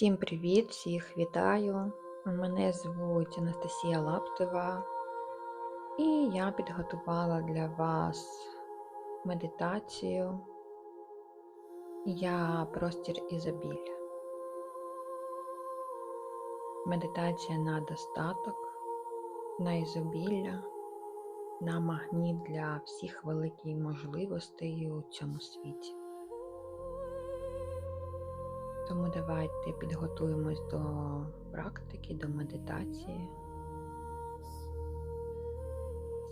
Всім привіт, всіх вітаю. Мене звуть Анастасія Лаптева, і я підготувала для вас медитацію. Я простір ізобілля. Медитація на достаток, на ізобілля, на магніт для всіх великих можливостей у цьому світі. Тому давайте підготуємось до практики, до медитації.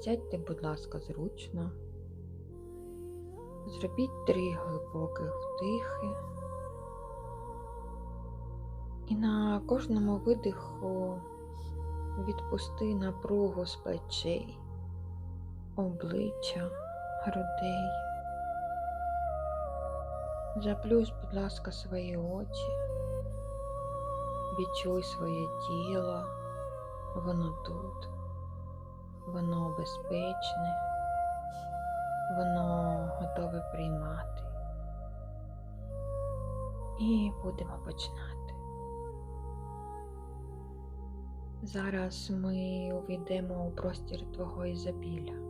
Сядьте, будь ласка, зручно. Зробіть три глибоких вдихи. І на кожному видиху відпусти напругу з плечей, обличчя, грудей. Заплюсь, будь ласка, свої очі, відчуй своє тіло, воно тут, воно безпечне, воно готове приймати. І будемо починати. Зараз ми увійдемо у простір Твого Ізобілля.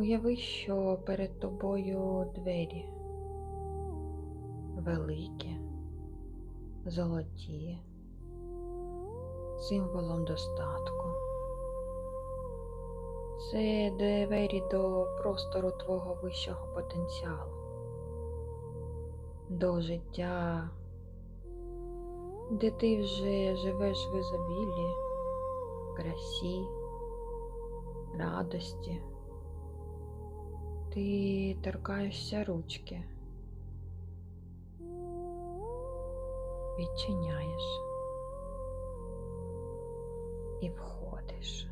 Уяви, що перед тобою двері великі, золоті, символом достатку. Це двері до простору твого вищого потенціалу, до життя, де ти вже живеш в ізобіллі, красі, радості ти торкаєшся ручки, відчиняєш і входиш.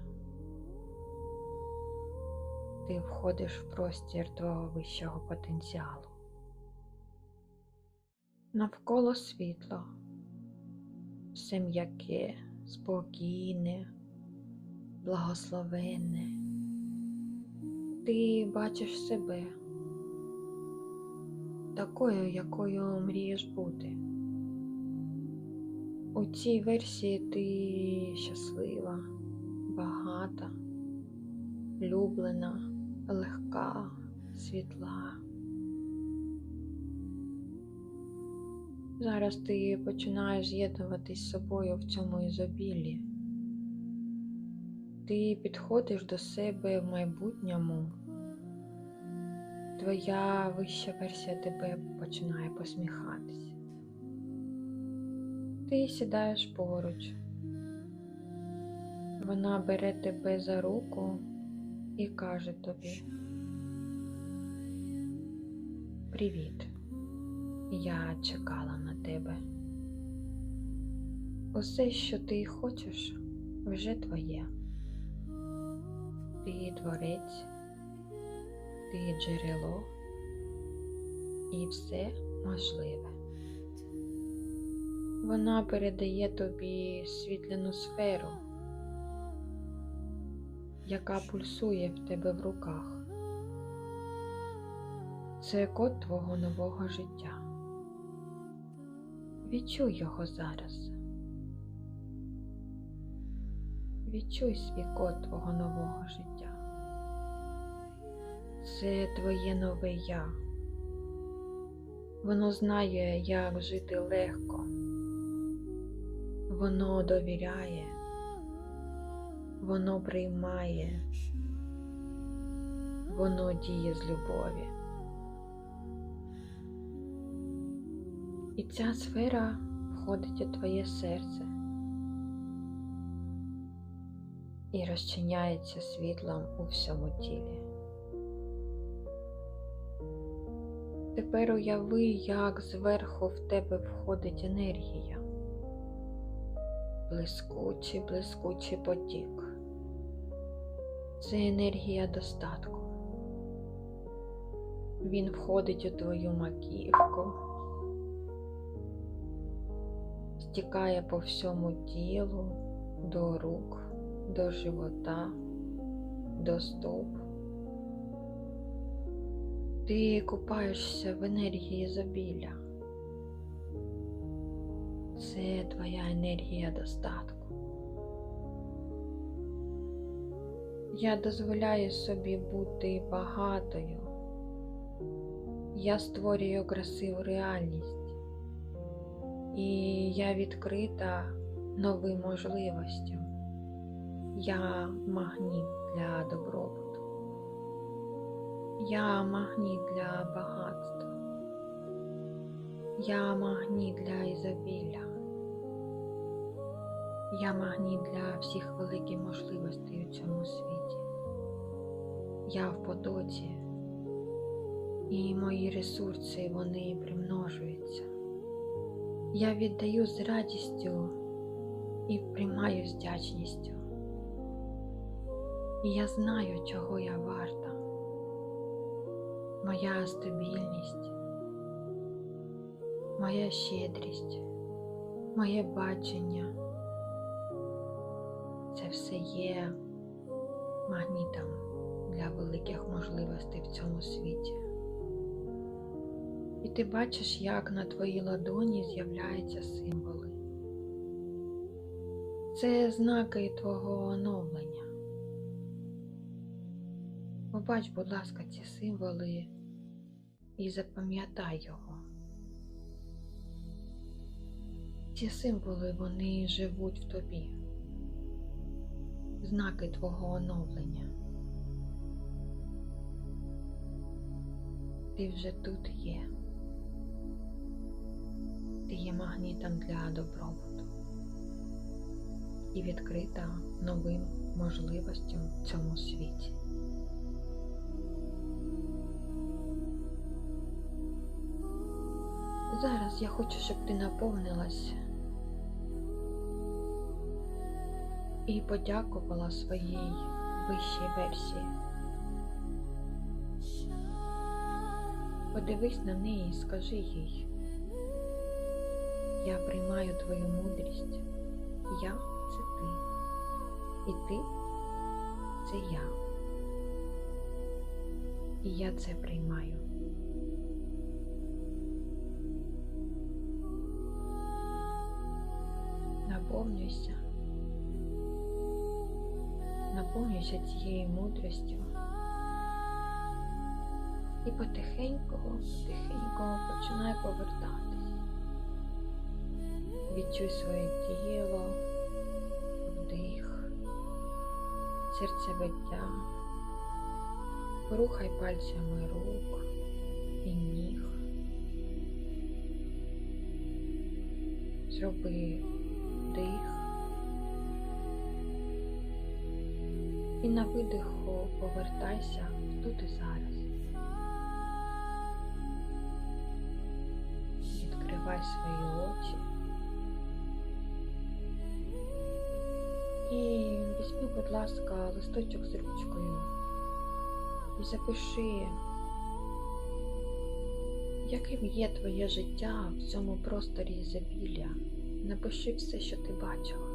Ти входиш в простір твого вищого потенціалу. Навколо світло, все м'яке, спокійне, благословенне ти бачиш себе такою, якою мрієш бути. У цій версії ти щаслива, багата, люблена, легка, світла. Зараз ти починаєш з'єднуватись з собою в цьому ізобіллі. Ти підходиш до себе в майбутньому, твоя вища версія тебе починає посміхатися. Ти сідаєш поруч, вона бере тебе за руку і каже тобі: Привіт, я чекала на тебе. Усе, що ти хочеш, вже твоє ти творець, ти джерело і все можливе. Вона передає тобі світляну сферу, яка пульсує в тебе в руках. Це код твого нового життя. Відчуй його зараз. Відчуй свій код твого нового життя. Це твоє нове я. Воно знає, як жити легко. Воно довіряє, воно приймає, воно діє з любові. І ця сфера входить у твоє серце. І розчиняється світлом у всьому тілі. Тепер уяви, як зверху в тебе входить енергія, блискучий, блискучий потік. Це енергія достатку. Він входить у твою маківку, стікає по всьому тілу до рук до живота, до стоп. Ти купаєшся в енергії забілля. Це твоя енергія достатку. Я дозволяю собі бути багатою. Я створюю красиву реальність. І я відкрита новим можливостям. Я магніт для добробуту. Я магніт для багатства. Я магніт для ізобілля. Я магніт для всіх великих можливостей у цьому світі. Я в потоці, і мої ресурси вони примножуються. Я віддаю з радістю і приймаю з вдячністю. І я знаю, чого я варта. Моя стабільність, моя щедрість, моє бачення це все є магнітом для великих можливостей в цьому світі. І ти бачиш, як на твоїй ладоні з'являються символи. Це знаки твого оновлення. Побач, будь ласка, ці символи і запам'ятай його. Ці символи вони живуть в тобі, знаки твого оновлення. Ти вже тут є. Ти є магнітом для добробуту і відкрита новим можливостям в цьому світі. Зараз я хочу, щоб ти наповнилась і подякувала своїй вищій версії. Подивись на неї і скажи їй, я приймаю твою мудрість, я це ти, і ти це я. І я це приймаю. Наповнюйся, наповнюйся цією мудрістю і потихеньку, потихеньку починай повертатись. Відчуй своє тіло, вдих, серцебиття, порухай пальцями рук і ніг. Зроби вдих і на видиху повертайся тут і зараз. Відкривай свої очі і візьми, будь ласка, листочок з ручкою і запиши, яким є твоє життя в цьому просторі ізобілля. Напиши все, що ти бачила.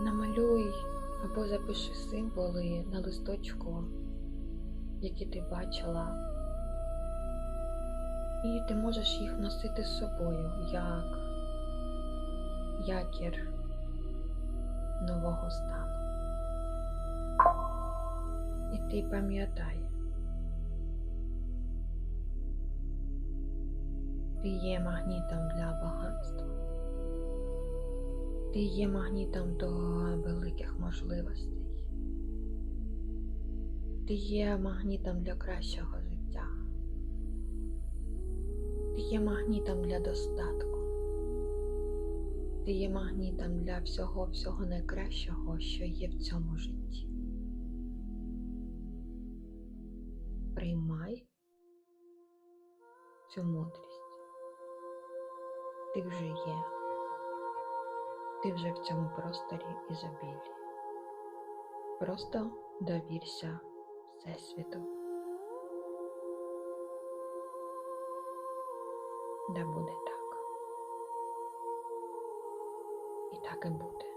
Намалюй або запиши символи на листочку, які ти бачила. І ти можеш їх носити з собою як якір нового стану. І ти пам'ятай, ти є магнітом для багатства. Ти є магнітом до великих можливостей. Ти є магнітом для кращого життя. Ти є магнітом для достатку. Ти є магнітом для всього всього найкращого, що є в цьому житті. Приймай цю мудрість. Ти вже є. Ти вже в цьому просторі ізобілі. Просто довірся Всесвіту. Да буде так. І так і буде.